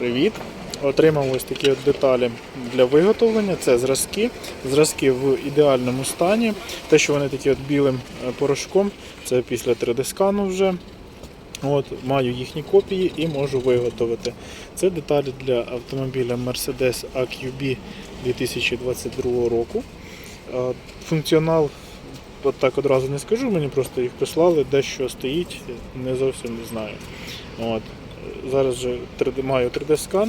Привіт! Отримав ось такі от деталі для виготовлення. Це зразки. Зразки в ідеальному стані. Те, що вони такі от білим е, порошком, це після 3D-скану вже. От, маю їхні копії і можу виготовити. Це деталі для автомобіля Mercedes AQB 2022 року. Е, Функціонал от так одразу не скажу, мені просто їх прислали, де що стоїть, не зовсім не знаю. От. Зараз же 3D, маю 3D-скан,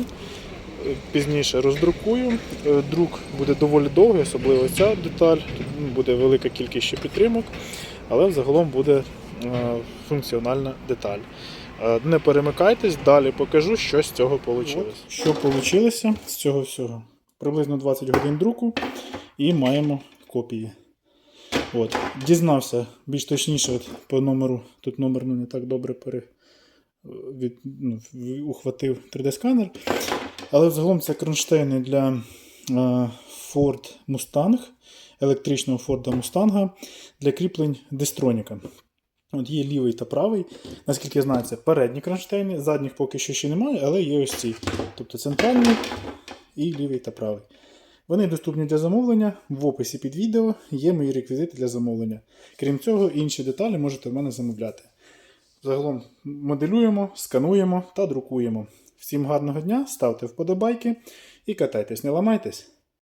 е, пізніше роздрукую. Е, Друк буде доволі довгий, особливо ця деталь. Тут буде велика кількість ще підтримок, але взагалом буде е, функціональна деталь. Е, Не перемикайтесь, далі покажу, що з цього вийшло. Що вийшло з цього всього? Приблизно 20 годин друку і маємо копії. От. Дізнався більш точніше от, по номеру. Тут номер ну, не так добре пере, від, ну, ухватив 3D-сканер. Але взагалом це кронштейни для е, Ford Mustang, електричного Ford Mustang для кріплень дистроніка. От є лівий та правий. Наскільки я знаю, це передні кронштейни, задніх поки що ще немає, але є ось ці. Тобто центральний і лівий та правий. Вони доступні для замовлення. В описі під відео є мої реквізити для замовлення. Крім цього, інші деталі можете в мене замовляти. Загалом моделюємо, скануємо та друкуємо. Всім гарного дня, ставте вподобайки і катайтесь, не ламайтесь.